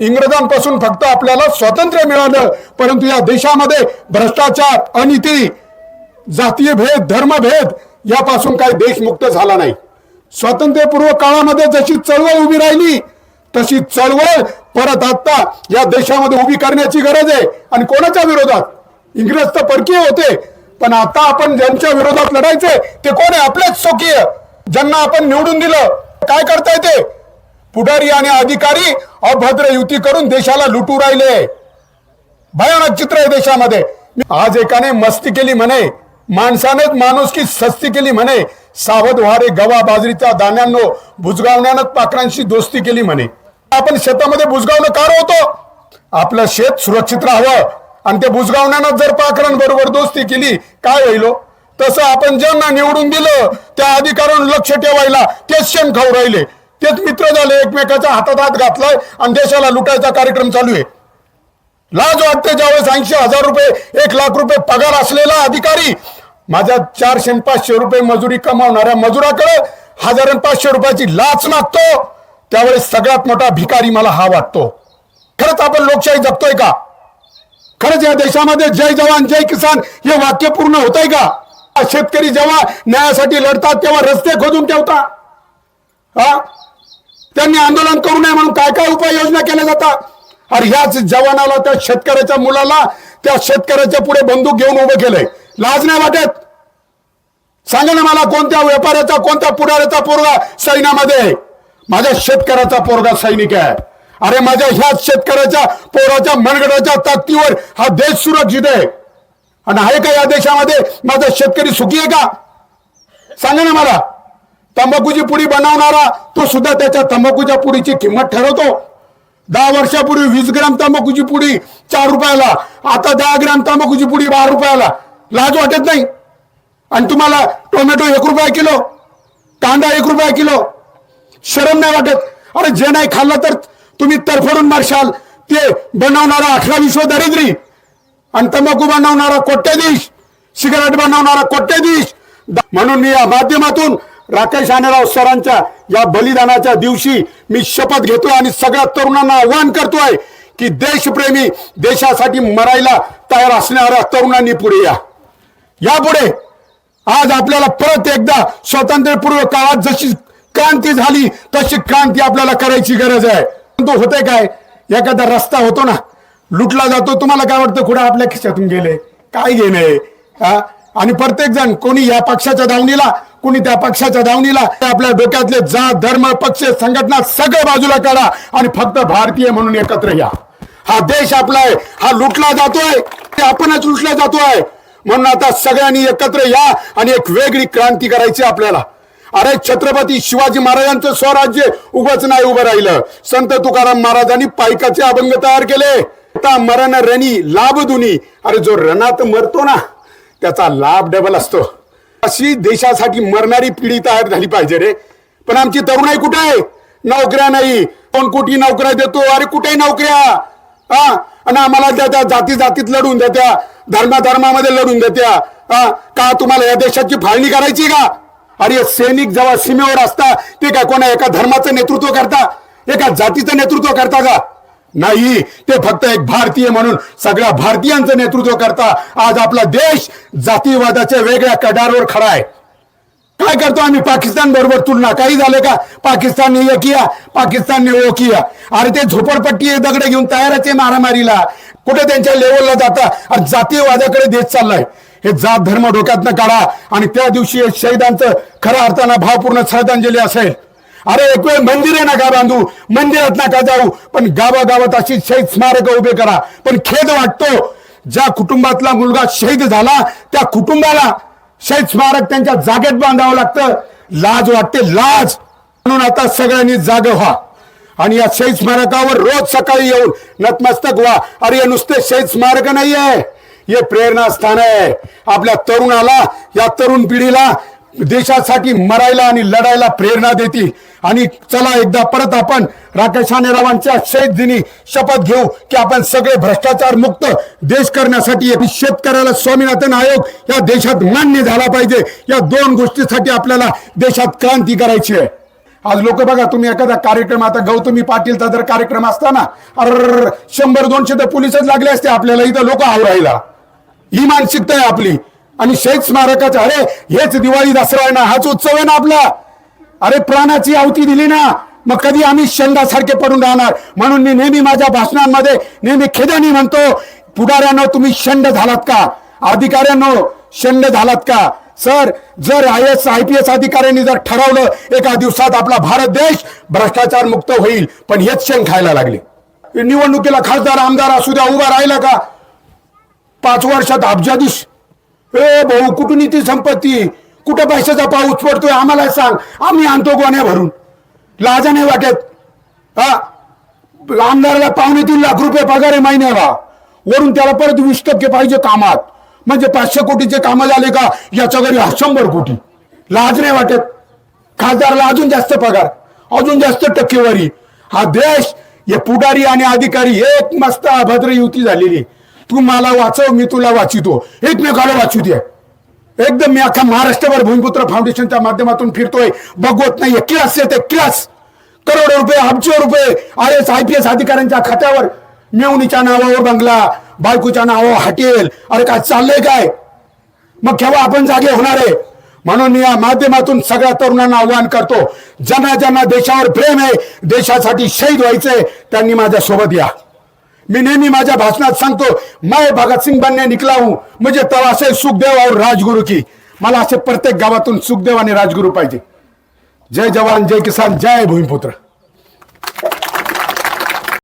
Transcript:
इंग्रजांपासून फक्त आपल्याला स्वातंत्र्य मिळालं परंतु या देशामध्ये भ्रष्टाचार अनिती जातीय भेद धर्मभेद यापासून काही देश मुक्त झाला नाही. स्वातंत्र्यपूर्व काळामध्ये जशी चळवळ उभी राहिली तशी चळवळ परत आता या देशामध्ये उभी करण्याची गरज आहे. आणि कोणाच्या विरोधात? इंग्रज तर परकीय होते पण आता आपण ज्यांच्या विरोधात लढायचंय ते कोण आहे? आपलेच स्वकीय. ज्यांना आपण निवडून दिलं काय करताय ते? पुढारी आणि अधिकारी अभद्र युती करून देशाला लुटू राहिले. भयानक चित्र आहे देशामध्ये. आज एकाने मस्ती केली म्हणे. माणसानेच माणूस की सस्ती केली म्हणे. सावध वारे गवा बाजरीच्या दाण्यांनो भुजगावण्यानं पाखरांशी दोस्ती केली म्हणे. आपण शेतामध्ये बुजगावणं कार होतो आपलं शेत सुरक्षित राहावं. आणि ते बुजगावण्यानं जर पाखरांबरोबर दोस्ती केली काय होईल हो? तसं आपण ज्यांना निवडून दिलं त्या अधिकाऱ्यांना लक्ष ठेवायला ते शेण खाऊ राहिले. तेच मित्र झाले एकमेकाच्या हातात हात घातलाय आणि देशाला लुटायचा कार्यक्रम चालू आहे. लाज वाटते ज्यावेळेस ऐंशी हजार रुपये एक लाख रुपये पगार असलेला अधिकारी माझ्या चारशे पाचशे रुपये मजुरी कमावणाऱ्या मजुराकडे हजार पाचशे रुपयाची लाच मागतो. त्यावेळेस सगळ्यात मोठा भिकारी मला हा वाटतो. खरंच आपण लोकशाही जपतोय का? खरंच या देशामध्ये जय जवान जय किसान हे वाक्य पूर्ण होत आहे का शेतकरी जेव्हा न्यायासाठी लढतात तेव्हा रस्ते खोदून ठेवता. हा? त्यांनी आंदोलन करू नये म्हणून काय काय उपाययोजना केल्या जातात? अरे ह्याच जवानाला त्या शेतकऱ्याच्या मुलाला त्या शेतकऱ्याच्या पुढे बंदूक घेऊन उभं केलंय. लाज नाही वाटत? सांगा ना मला कोणत्या व्यापाऱ्याचा कोणत्या पुढाऱ्याचा पोरगा सैन्यामध्ये माझ्या शेतकऱ्याचा पोरगा सैनिक आहे. अरे माझ्या ह्याच शेतकऱ्याच्या पोराच्या मनगडाच्या ताकदीवर हा देश सुरक्षित आहे. आणि आहे का या देशामध्ये? माझा शेतकरी सुखी आहे का? सांगा ना मला. तंबाखूची पुडी बनवणारा तो सुद्धा त्याच्या तंबाखूच्या पुडीची किंमत ठरवतो. दहा वर्षापूर्वी वीस ग्राम तंबाखूची पुडी चार रुपयाला आता दहा ग्राम तंबाखूची पुडी बारा रुपयाला. लाज वाटत नाही. आणि तुम्हाला टोमॅटो एक रुपया किलो कांदा एक रुपया किलो. शरम नाही वाटत. अरे जे नाही खाल्लं तर तुम्ही तरफडून मारशाल. ते बनवणारा अठरा विश्व दरिद्री. आणि तंबाखू बनवणारा कोट्याधीश. सिगारेट बनवणारा कोट्याधीश. म्हणून मी या माध्यमातून राकेश आनेराव सरांच्या या बलिदानाच्या दिवशी मी शपथ घेतोय आणि सगळ्या तरुणांना आव्हान करतोय की देशप्रेमी देशासाठी मरायला तयार असणाऱ्या तरुणांनी पुढे या. यापुढे आज आपल्याला परत एकदा स्वातंत्र्यपूर्व काळात जशी क्रांती झाली तशी क्रांती आपल्याला करायची गरज आहे. तो होते काय? एखादा रस्ता होतो ना लुटला जातो तुम्हाला काय वाटतं कुठं आपल्या खिशातून गेले? काय गेले हा? आणि प्रत्येक जण कोणी या पक्षाच्या दावणीला कोणी त्या पक्षाच्या दावणीला आपल्या डोक्यातले जात धर्म पक्ष संघटना सगळं बाजूला काढा आणि फक्त भारतीय म्हणून एकत्र या. हा देश आपला आहे हा लुटला जातोय ते आपणच लुटला जातोय. म्हणून आता सगळ्यांनी एकत्र या आणि एक वेगळी क्रांती करायची आपल्याला. अरे छत्रपती शिवाजी महाराजांचं स्वराज्य उभंच नाही उभं राहिलं. संत तुकाराम महाराजांनी पायकाचे अभंग तयार केले. आता मरण रणी लाभ दुनी. अरे जो रणात मरतो ना त्याचा लाभ डबल असतो. अशी देशासाठी मरणारी पिढी तयार झाली पाहिजे रे. पण आमची तरुणाई कुठे आहे? नोकऱ्या नाही. कोण कुठे नोकऱ्या देतो? अरे कुठे नोकऱ्या? हा? आणि आम्हाला त्या त्या जाती जातीत लढून देत्या धर्मा धर्मामध्ये लढून देत्या हा? का तुम्हाला या देशाची फाळणी करायची का? अरे सैनिक जेव्हा सीमेवर असता ते काय कोणा एका धर्माचं नेतृत्व करता? एका जातीचं नेतृत्व करता का? नाही. ते फक्त एक भारतीय म्हणून सगळ्या भारतीयांचं नेतृत्व करता. आज आपला देश जातीवादाच्या वेगळ्या कडारवर खडा आहे. काय करतो आम्ही? पाकिस्तान बरोबर तुलना. काही झालं का? पाकिस्तानने ये किया पाकिस्तानने ओ किया अरे ते झोपडपट्टी दगड घेऊन तयारच आहे मारामारीला. कुठे त्यांच्या लेवलला जाता? अरे जातीयवादाकडे देश चाललाय. हे जात धर्म डोक्यातनं काढा. आणि त्या दिवशी शहीदांचं खऱ्या अर्थानं भावपूर्ण श्रद्धांजली असेल. अरे एक वेळ मंदिर आहे नका बांधू मंदिरात नका जाऊ पण गावागावात अशी शहीद स्मारक उभे करा. पण खेद वाटतो ज्या कुटुंबातला मुलगा शहीद झाला त्या कुटुंबाला शहीद स्मारक त्यांच्या जागेत बांधावं लागतं. लाज वाटते लाज. म्हणून आता सगळ्यांनी जाग व्हा. आणि या शहीद स्मारकावर रोज सकाळी येऊन नतमस्तक व्हा. अरे हे नुसते शहीद स्मारक नाहीये. हे प्रेरणा स्थान आहे. आपल्या तरुणाला या तरुण पिढीला देशासाठी मरायला आणि लढायला प्रेरणा देतील आणि चला एकदा परत आपण राकेश रावांच्या शहीद दिनी शपथ घेऊ की आपण सगळे भ्रष्टाचार मुक्त देश करण्यासाठी शेतकऱ्याला स्वामीनाथन आयोग या देशात मान्य झाला पाहिजे. या दोन गोष्टीसाठी आपल्याला देशात क्रांती करायची आहे. आज लोक बघा तुम्ही एखादा कार्यक्रम आता गौतमी पाटीलचा जर कार्यक्रम असताना अर शंभर दोनशे तर पोलिसच लागले असते आपल्याला इथं लोक आवरायला ही मानसिकता आहे आपली. आणि शहीद स्मारकाचं अरे हेच दिवाळी दसरा आहे ना हाच उत्सव आहे ना आपला. अरे प्राणाची आवती दिली ना मग कधी आम्ही शंडासारखे पडून राहणार? म्हणून मी नेहमी माझ्या भाषणांमध्ये नेहमी खेदानी म्हणतो पुढाऱ्यांनो तुम्ही शंड झालात का? अधिकाऱ्यांनो शंड झालात का? सर जर I S I P S अधिकाऱ्यांनी जर ठरवलं एका दिवसात आपला भारत देश भ्रष्टाचार मुक्त होईल. पण हेच शेण खायला लागले. निवडणुकीला खासदार आमदार असू द्या उभा राहिला का? पाच वर्षात अब्जाधीश ए भाऊ कुठून येते संपत्ती? कुठं पैशाचा पाऊस पडतोय आम्हाला सांग. आम्ही आणतो गोण्या भरून. लाजा नाही वाटत. हा? आमदाराला पावणे तीन लाख रुपये पगार आहे महिन्याला. वरून त्याला परत वीस टक्के पाहिजे कामात. म्हणजे पाचशे कोटीचे कामं झाले का याच्या घरी शंभर कोटी. लाज नाही वाटत. खासदाराला अजून जास्त पगार अजून जास्त टक्केवारी. हा देश हे पुढारी आणि अधिकारी एक मस्त अभद्र युती झालेली तू मला वाचव मी तुला वाचितो. एकमेकाला वाचू दे. एकदम मी अख्खा महाराष्ट्रभर भूमिपुत्र फाउंडेशनच्या माध्यमातून फिरतोय. बघवत नाहीये. क्लास येते क्लास. करोडो रुपये अब्ज रुपये I S I P S अधिकाऱ्यांच्या खात्यावर मेवणीच्या नावावर बंगला बायकोच्या नावावर हॉटेल. अरे काय चाललंय काय? मग केव्हा आपण जागे होणार आहे? म्हणून मी या माध्यमातून सगळ्या तरुणांना आव्हान करतो ज्यांना ज्यांना देशावर प्रेम आहे देशासाठी शहीद व्हायचंय त्यांनी माझ्या सोबत या. मी नेहमी माझ्या भाषणात सांगतो मैं भगतसिंग बनने निकला हूं. म्हणजे तवा असे सुखदेव और राजगुरु की. मला असे प्रत्येक गावातून सुखदेव आणि राजगुरु पाहिजे. जय जवान जय किसान जय भूमिपुत्र.